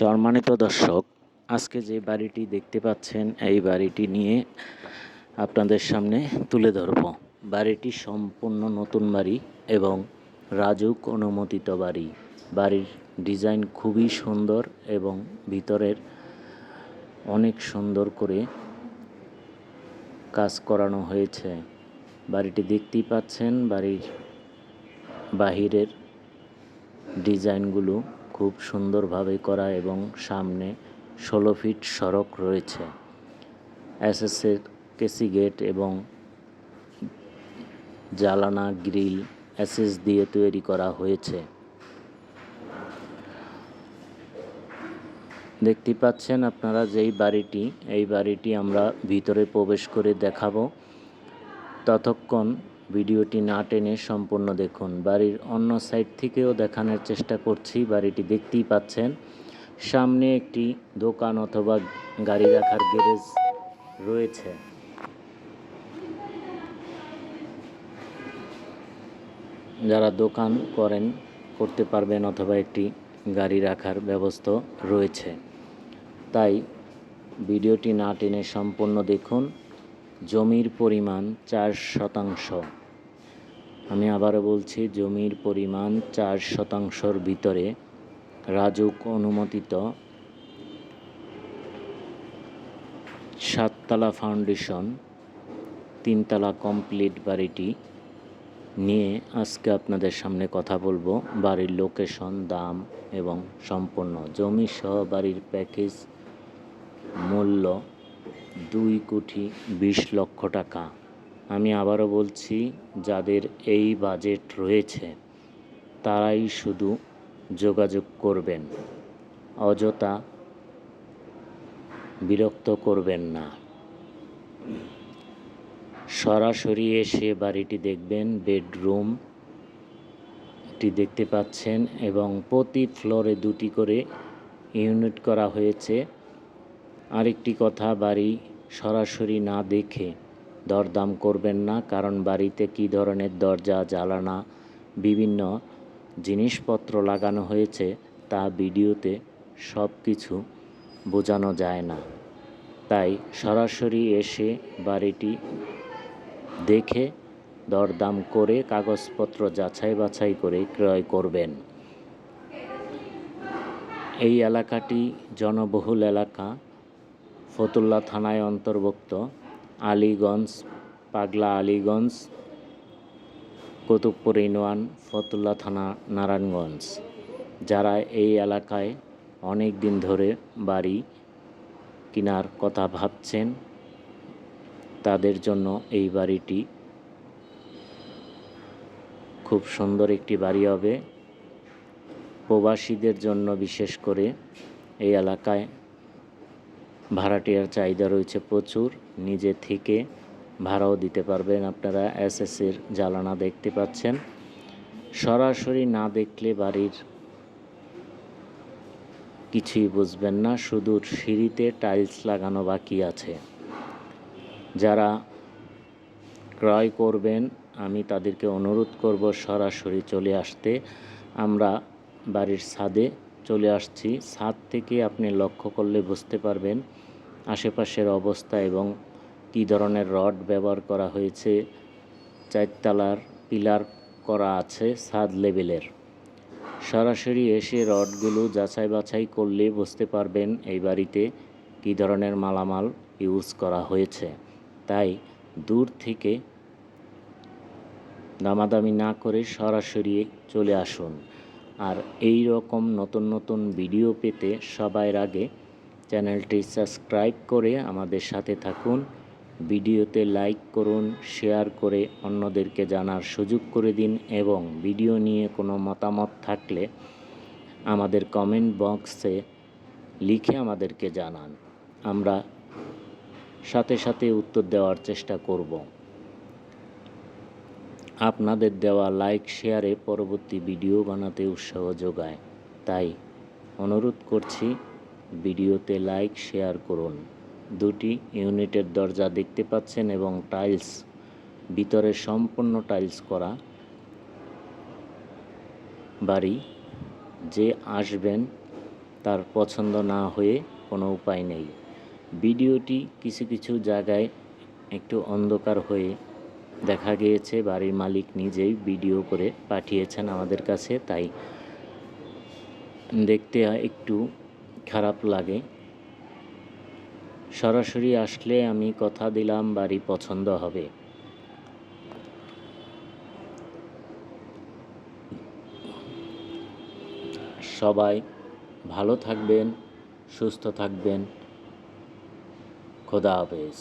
সম্মানিত দর্শক, আজকে যে বাড়িটি দেখতে পাচ্ছেন, এই বাড়িটি নিয়ে আপনাদের সামনে তুলে ধরব। বাড়িটি সম্পূর্ণ নতুন বাড়ি এবং রাজুক অনুমোদিত বাড়ি। বাড়ির ডিজাইন খুবই সুন্দর এবং ভিতরের অনেক সুন্দর করে কাজ করানো হয়েছে। বাড়িটি দেখতেই পাচ্ছেন, বাড়ির বাহিরের ডিজাইনগুলো খুব সুন্দরভাবে করা এবং সামনে ষোলো ফিট সড়ক রয়েছে। এসএসের কেসি গেট এবং জালানা গ্রিল এসএস দিয়ে তৈরি করা হয়েছে। দেখতে পাচ্ছেন আপনারা যেই বাড়িটি, এই বাড়িটি আমরা ভিতরে প্রবেশ করে দেখাবো। ততক্ষণ ভিডিওটি না টেনে সম্পূর্ণ দেখুন। বাড়ির অন্য সাইড থেকেও দেখানোর চেষ্টা করছি। বাড়িটি দেখতেই পাচ্ছেন। সামনে একটি দোকান অথবা গাড়ি রাখার গ্যারেজ রয়েছে। যারা দোকান করেন, করতে পারবেন অথবা একটি গাড়ি রাখার ব্যবস্থা রয়েছে। তাই ভিডিওটি না টেনে সম্পূর্ণ দেখুন। জমির পরিমাণ চার শতাংশ। আমি আবারও বলছি, জমির পরিমাণ চার শতাংশর ভিতরে রাজুক অনুমোদিত সাততলা ফাউন্ডেশন, তিনতলা কমপ্লিট বাড়িটি নিয়ে আজকে আপনাদের সামনে কথা বলব, বাড়ির লোকেশন, দাম এবং সম্পূর্ণ। জমি সহ বাড়ির প্যাকেজ মূল্য দুই কোটি বিশ লক্ষ টাকা। আমি আবারও বলছি, যাদের এই বাজেট রয়েছে, তারাই শুধু যোগাযোগ করবেন, অযথা বিরক্ত করবেন না। সরাসরি এসে বাড়িটি দেখবেন, বেডরুম টি দেখতে পাচ্ছেন এবং প্রতি ফ্লোরে দুটি করে ইউনিট করা হয়েছে। আরেকটি কথা, বাড়ি সরাসরি না দেখে দরদাম করবেন না, কারণ বাড়িতে কী ধরনের দরজা জ্বালানা বিভিন্ন জিনিসপত্র লাগানো হয়েছে তা ভিডিওতে সব কিছু বোঝানো যায় না। তাই সরাসরি এসে বাড়িটি দেখে দরদাম করে কাগজপত্র যাচাই বাছাই করে ক্রয় করবেন। এই এলাকাটি জনবহুল এলাকা। ফতুল্লা থানায় অন্তর্ভুক্ত আলীগঞ্জ, পাগলা আলীগঞ্জ, কুতুবপুর ইউনিয়ন ফতুল্লা থানা, নারায়ণগঞ্জ, যারা এই এলাকায় অনেক দিন ধরে বাড়ি কেনার কথা ভাবছেন, তাদের জন্য এই বাড়িটি খুব সুন্দর একটি বাড়ি হবে। প্রবাসীদের জন্য বিশেষ করে এই এলাকায় ভাড়াটিয়ার চাহিদা রয়েছে প্রচুর, নিজে থেকে ভাড়াও দিতে পারবেন। আপনারা এসএসের জ্বালানা দেখতে পাচ্ছেন। সরাসরি না দেখলে বাড়ির কিছুই বুঝবেন না, শুধু সিঁড়িতে টাইলস লাগানো বাকি আছে। যারা ক্রয় করবেন, আমি তাদেরকে অনুরোধ করব সরাসরি চলে আসতে। আমরা বাড়ির ছাদে চলে আসছি। ছাদ থেকে আপনি লক্ষ্য করলে বুঝতে পারবেন আশেপাশের অবস্থা এবং কী ধরনের রড ব্যবহার করা হয়েছে। চারতলার পিলার করা আছে ছাদ লেভেলের সরাসরি এসে রডগুলো যাচাই বাছাই করলে বুঝতে পারবেন এই বাড়িতে কী ধরনের মালামাল ইউজ করা হয়েছে। তাই দূর থেকে দামাদামি না করে সরাসরি চলে আসুন। আর এই রকম নতুন নতুন ভিডিও পেতে সবার আগে চ্যানেলটি সাবস্ক্রাইব করে আমাদের সাথে থাকুন, ভিডিওতে লাইক করুন, শেয়ার করে অন্যদেরকে জানার সুযোগ করে দিন এবং ভিডিও নিয়ে কোনো মতামত থাকলে আমাদের কমেন্ট বক্সে লিখে আমাদেরকে জানান। আমরা সাথে সাথে উত্তর দেওয়ার চেষ্টা করব। আপনাদের দেওয়া লাইক, শেয়ারে পরবর্তী ভিডিও বানাতে উৎসাহ যোগায়। তাই অনুরোধ করছি, ভিডিওতে লাইক, শেয়ার করুন। দুটি ইউনিটের দরজা দেখতে পাচ্ছেন এবং টাইলস, ভিতরে সম্পূর্ণ টাইলস করা বাড়ি। যে আসবেন তার পছন্দ না হয়ে কোনো উপায় নেই। ভিডিওটি কিছু কিছু জায়গায় একটু অন্ধকার হয়ে দেখা গিয়েছে, বাড়ির মালিক নিজেই ভিডিও করে পাঠিয়েছেন আমাদের কাছে, তাই দেখতে একটু খারাপ লাগে। সরাসরি আসলে আমি কথা দিলাম, বাড়ি পছন্দ হবে। সবাই ভালো থাকবেন, সুস্থ থাকবেন। খোদা হাফেজ।